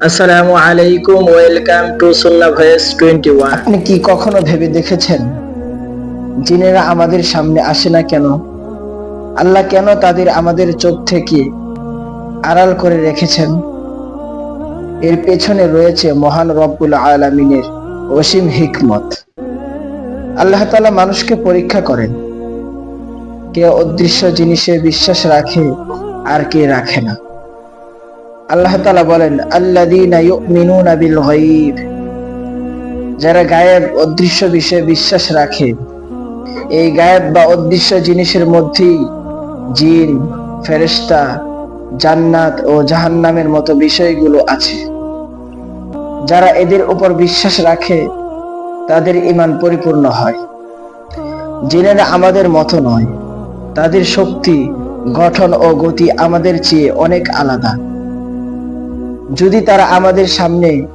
আসসালামু আলাইকুম, welcome to Sunnah Voice twenty one. আপনি কি কখনো ভেবে দেখেছেন জিনেরা আমাদের সামনে আসে না কেন? আল্লাহ কেন তাদের আমাদের চোখ থেকে আড়াল করে রেখেছেন? এর পেছনে রয়েছে মহান রব্বুল আলামিনের অসীম হিকমত। আল্লাহ তাআলা মানুষকে পরীক্ষা করেন। কে অদৃশ্য জিনিসে বিশ্বাস রাখে আর কে রাখে না। আল্লাহ তাআলা বলেন, আল্লাযীনা ইউমিনুনা যারা গায়েব অদৃশ্য বিষয়ে বিশ্বাস রাখে, এই গায়েব বা অদৃশ্য জিনিসের মধ্যেই জিন, ফেরেশতা, জান্নাত ও জাহান্নামের মতো বিষয়গুলো আছে। যারা এদের উপর বিশ্বাস রাখে, তাদের ইমান পরিপূর্ণ হয়। জিনেরা আমাদের মতো নয়, তাদের শক্তি, গঠন ও গতি আমাদের চেয়ে অনেক আলাদা। যদি তারা আমাদের সামনে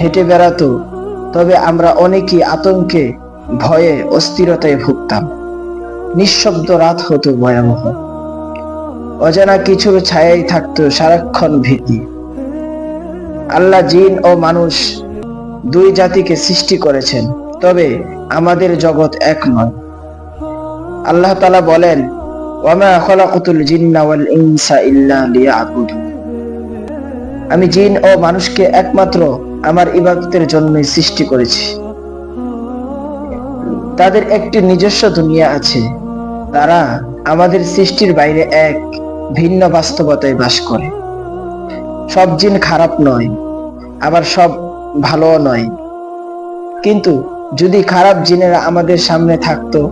হেঁটে বেড়াতো, তবে আমরা অনেকেই আতঙ্কে, ভয়ে, অস্থিরতায় ভুগতাম। নিঃশব্দ রাত হতো ভয়াবহ। অজানা কিছুর ছায়াই থাকতো সারাক্ষণ ভীতি। আল্লাহ জিন ও মানুষ দুই জাতিকে সৃষ্টি করেছেন, তবে আমাদের জগৎ এক নয়। আল্লাহ তালা বলেন ওয়ামা খলাকুতুল জিন্না ওয়াল ইনসা ইল্লা লিয়াবুদুন। আমি জিন ও মানুষকে একমাত্র আমার ইবাদতের জন্যই সৃষ্টি করেছি। তাদের একটি নিজস্ব দুনিয়া আছে। তারা আমাদের সৃষ্টির বাইরে এক ভিন্ন বাস্তবতায় বাস করে। সব জিন খারাপ নয়, আবার সব ভালোও নয়। কিন্তু যদি খারাপ জিনেরা আমাদের সামনে থাকতো,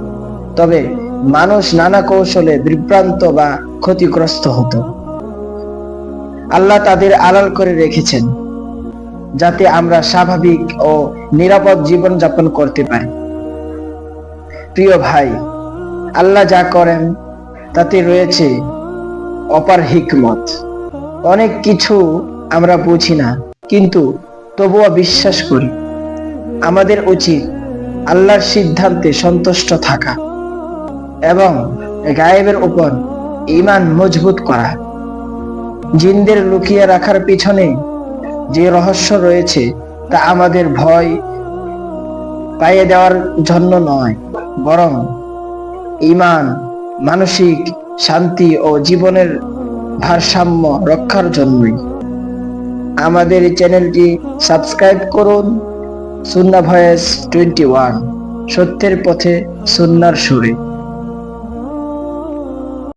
তবে মানুষ নানা কৌশলে বিভ্রান্ত বা ক্ষতিগ্রস্ত হতো। আল্লাহ তাদের আড়াল করে রেখেছেন, যাতে আমরা স্বাভাবিক ও নিরাপদ জীবন যাপন করতে পারি। প্রিয় ভাই, আল্লাহ যা করেন, তাতে রয়েছে অপার হিকমত। অনেক কিছু আমরা বুঝি না, কিন্তু তবুও বিশ্বাস করি, আমাদের উচিত আল্লাহর সিদ্ধান্তে সন্তুষ্ট থাকা এবং গায়েবের উপর ইমান মজবুত করা। জিনদের লুকিয়ে রাখার পিছনে যে রহস্য রয়েছে, তা আমাদের ভয় পাইয়ে দেওয়ার জন্য নয়, বরং ইমান মানসিক শান্তি ও জীবনের ভারসাম্য রক্ষার জন্যই। আমাদের চ্যানেলটি সাবস্ক্রাইব করুন, সুন্না ভয়েস টোয়েন্টি ওয়ান, সত্যের পথে সুন্নার সুরে।